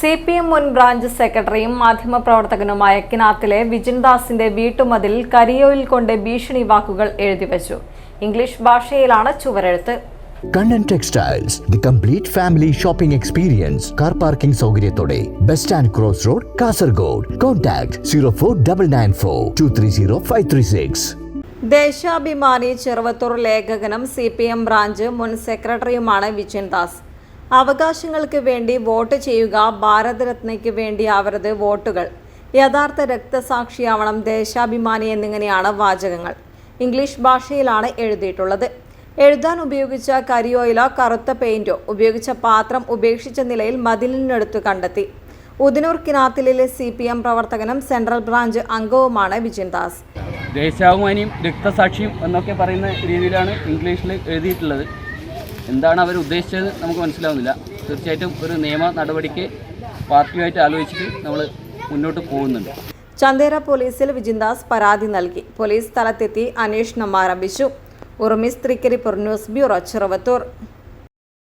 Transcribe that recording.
C P M മുൻ branch സെക്രട്ടറിയും മാധ്യമപ്രവർത്തകനുമായ കിനാത്തിലെ വിജിൻദാസിന്റെ വീട്ടുമതിൽ കരിയോയിൽ കൊണ്ട് ഭീഷണി വാക്കുകൾ എഴുതിവച്ചു ഇംഗ്ലീഷ് ഭാഷയിലാണ് ചുവരെഴുത്ത്. Kannan textiles the complete family shopping experience car parking സൗകര്യത്തോടെ best and cross road Kasaragod. Contact zero four double nine four two three zero five three six Deshabhimani Cheruvathur ലേഖകനും C P M branch മുൻ സെക്രട്ടറിയുമാണ് വിജിൻദാസ് അവകാശങ്ങൾക്ക് വേണ്ടി vote ചെയ്യുക ഭാരതരത്നയ്ക്ക് വേണ്ടി അവരത് വോട്ടുകൾ. യഥാർത്ഥ രക്തസാക്ഷിയാവണം ദേശാഭിമാനി എന്നിങ്ങനെയാണ് വാചകങ്ങൾ. ഇംഗ്ലീഷ് ഭാഷയിലാണ് എഴുതിയിട്ടുള്ളത്. എഴുതാൻ ഉപയോഗിച്ച കരിയോയിലോ കറുത്ത പെയിന്റോ ഉപയോഗിച്ച പാത്രം ഉപേക്ഷിച്ച നിലയിൽ മതിലിനടുത്ത് കണ്ടെത്തി. ഉദിനൂർ കിനാത്തിലെ സി പി എം പ്രവർത്തകനും സെൻട്രൽ ബ്രാഞ്ച് അംഗവുമാണ് വിജയൻ ദാസ്. ദേശാഭിമാനിയും രക്തസാക്ഷിയും എന്നൊക്കെ പറയുന്ന രീതിയിലാണ് ഇംഗ്ലീഷിൽ എഴുതിയിട്ടുള്ളത്. എന്താണ് അവർ ഉദ്ദേശിച്ചത് നമുക്ക് മനസ്സിലാവുന്നില്ല. തീർച്ചയായിട്ടും ഒരു നിയമ നടപടിക്ക് പാർട്ടിയുമായിട്ട് ആലോചിച്ചിട്ട് നമ്മൾ മുന്നോട്ട് പോകുന്നുണ്ട്. ചന്ദേര പോലീസിൽ വിജിന്ദാസ് പരാതി നൽകി. പോലീസ് സ്ഥലത്തെത്തി അന്വേഷണം ആരംഭിച്ചു. ഉറുമിസ് ത്രിക്കരിപ്പൂർ ന്യൂസ് ബ്യൂറോ ചെറുവത്തൂർ.